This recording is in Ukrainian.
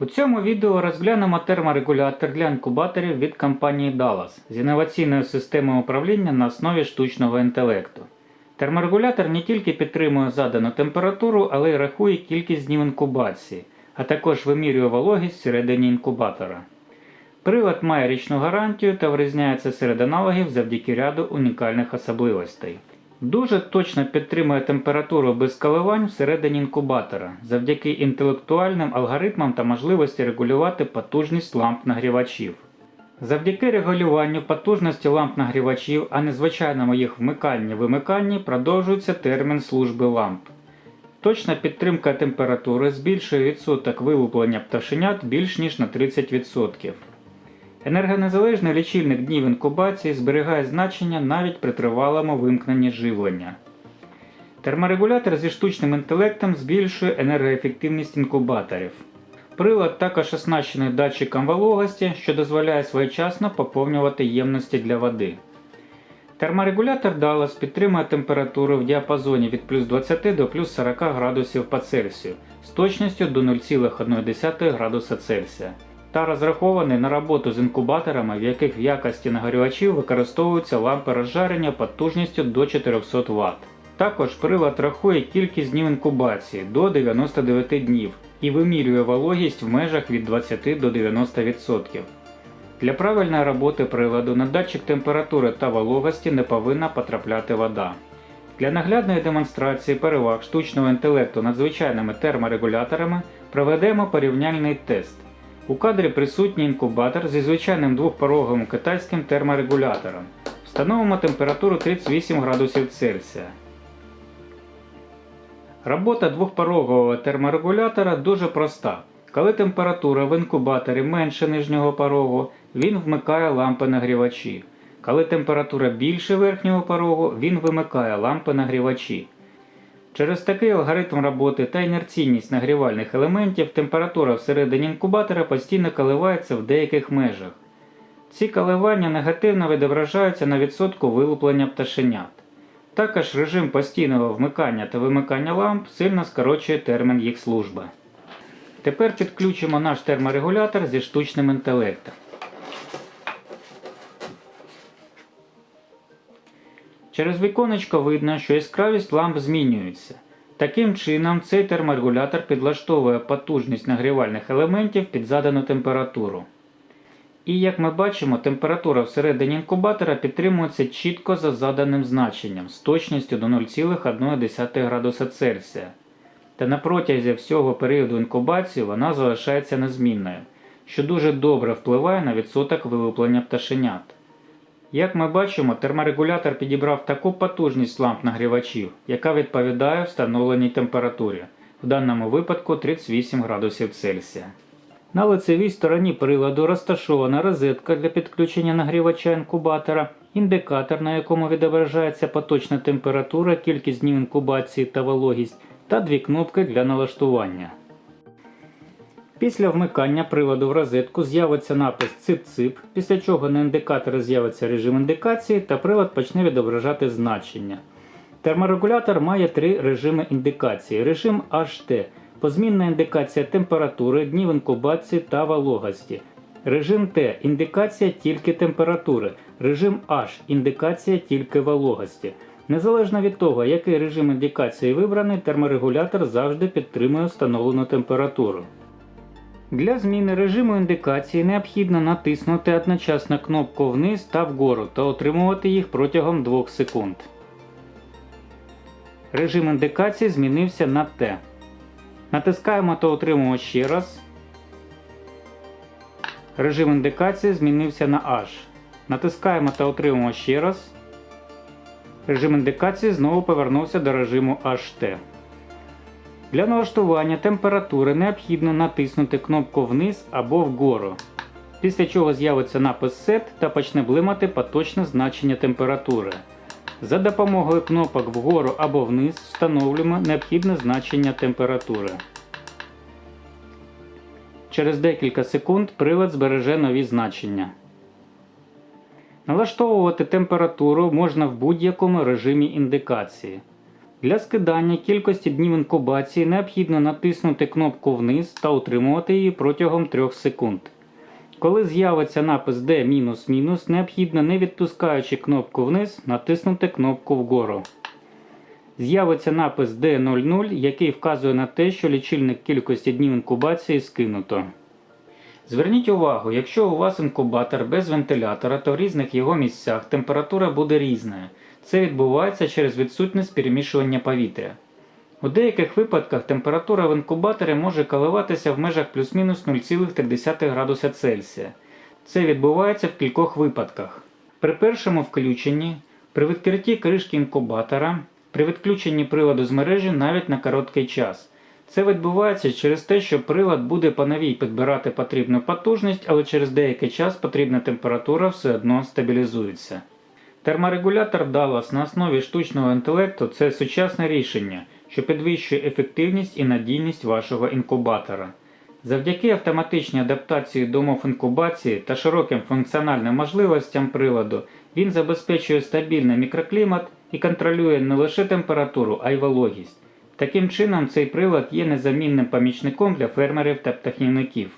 У цьому відео розглянемо терморегулятор для інкубаторів від компанії Dallas з інноваційною системою управління на основі штучного інтелекту. Терморегулятор не тільки підтримує задану температуру, але й рахує кількість днів інкубації, а також вимірює вологість всередині інкубатора. Прилад має річну гарантію та вирізняється серед аналогів завдяки ряду унікальних особливостей. Дуже точно підтримує температуру без коливань всередині інкубатора завдяки інтелектуальним алгоритмам та можливості регулювати потужність ламп нагрівачів. Завдяки регулюванню потужності ламп нагрівачів, а не звичайному їх вмиканні-вимиканні, продовжується термін служби ламп. Точна підтримка температури збільшує відсоток вилуплення пташенят більш ніж на 30%. Енергонезалежний лічильник днів інкубації зберігає значення навіть при тривалому вимкненні живлення. Терморегулятор зі штучним інтелектом збільшує енергоефективність інкубаторів. Прилад також оснащений датчиком вологості, що дозволяє своєчасно поповнювати ємності для води. Терморегулятор Dallas підтримує температуру в діапазоні від плюс 20 до плюс 40 градусів по Цельсію з точністю до 0,1 градуса Цельсія та розрахований на роботу з інкубаторами, в яких в якості нагрівачів використовуються лампи розжарення потужністю до 400 Вт. Також прилад рахує кількість днів інкубації до 99 днів і вимірює вологість в межах від 20 до 90%. Для правильної роботи приладу на датчик температури та вологості не повинна потрапляти вода. Для наглядної демонстрації переваг штучного інтелекту над звичайними терморегуляторами проведемо порівняльний тест. У кадрі присутній інкубатор зі звичайним двохпороговим китайським терморегулятором. Встановимо температуру 38 градусів Цельсія. Робота двохпорогового терморегулятора дуже проста. Коли температура в інкубаторі менше нижнього порогу, він вмикає лампи нагрівачі. Коли температура більше верхнього порогу, він вимикає лампи нагрівачі. Через такий алгоритм роботи та інерційність нагрівальних елементів температура всередині інкубатора постійно коливається в деяких межах. Ці коливання негативно відображаються на відсотку вилуплення пташенят. Також режим постійного вмикання та вимикання ламп сильно скорочує термін їх служби. Тепер підключимо наш терморегулятор зі штучним інтелектом. Через віконечко видно, що яскравість ламп змінюється. Таким чином, цей терморегулятор підлаштовує потужність нагрівальних елементів під задану температуру. І як ми бачимо, температура всередині інкубатора підтримується чітко за заданим значенням з точністю до 0,1 градуса Цельсія. Та на протязі всього періоду інкубації вона залишається незмінною, що дуже добре впливає на відсоток вилуплення пташенят. Як ми бачимо, терморегулятор підібрав таку потужність ламп нагрівачів, яка відповідає встановленій температурі, в даному випадку 38 градусів Цельсія. На лицевій стороні приладу розташована розетка для підключення нагрівача інкубатора, індикатор, на якому відображається поточна температура, кількість днів інкубації та вологість, та дві кнопки для налаштування. Після вмикання приладу в розетку з'явиться напис цип-цип, після чого на індикаторі з'явиться режим індикації та прилад почне відображати значення. Терморегулятор має три режими індикації. Режим HT позмінна індикація температури, днів інкубації та вологості. Режим Т індикація тільки температури. Режим H індикація тільки вологості. Незалежно від того, який режим індикації вибраний, терморегулятор завжди підтримує встановлену температуру. Для зміни режиму індикації необхідно натиснути одночасно кнопку вниз та вгору та отримувати їх протягом 2 секунд. Режим індикації змінився на Т. Натискаємо та отримуємо ще раз. Режим індикації змінився на H. Натискаємо та отримуємо ще раз. Режим індикації знову повернувся до режиму HT. Для налаштування температури необхідно натиснути кнопку вниз або вгору, після чого з'явиться напис Set та почне блимати поточне значення температури. За допомогою кнопок вгору або вниз встановлюємо необхідне значення температури. Через декілька секунд прилад збереже нові значення. Налаштовувати температуру можна в будь-якому режимі індикації. Для скидання кількості днів інкубації необхідно натиснути кнопку вниз та утримувати її протягом 3 секунд. Коли з'явиться напис D-, необхідно, не відпускаючи кнопку вниз, натиснути кнопку вгору. З'явиться напис D00, який вказує на те, що лічильник кількості днів інкубації скинуто. Зверніть увагу, якщо у вас інкубатор без вентилятора, то в різних його місцях температура буде різною. Це відбувається через відсутність перемішування повітря. У деяких випадках температура в інкубаторі може коливатися в межах плюс-мінус 0,3 градуса Цельсія. Це відбувається в кількох випадках. При першому включенні, при відкритті кришки інкубатора, при відключенні приладу з мережі навіть на короткий час. Це відбувається через те, що прилад буде по новій підбирати потрібну потужність, але через деякий час потрібна температура все одно стабілізується. Терморегулятор Dallas на основі штучного інтелекту це сучасне рішення, що підвищує ефективність і надійність вашого інкубатора. Завдяки автоматичній адаптації до умов інкубації та широким функціональним можливостям приладу він забезпечує стабільний мікроклімат і контролює не лише температуру, а й вологість. Таким чином, цей прилад є незамінним помічником для фермерів та птахівників.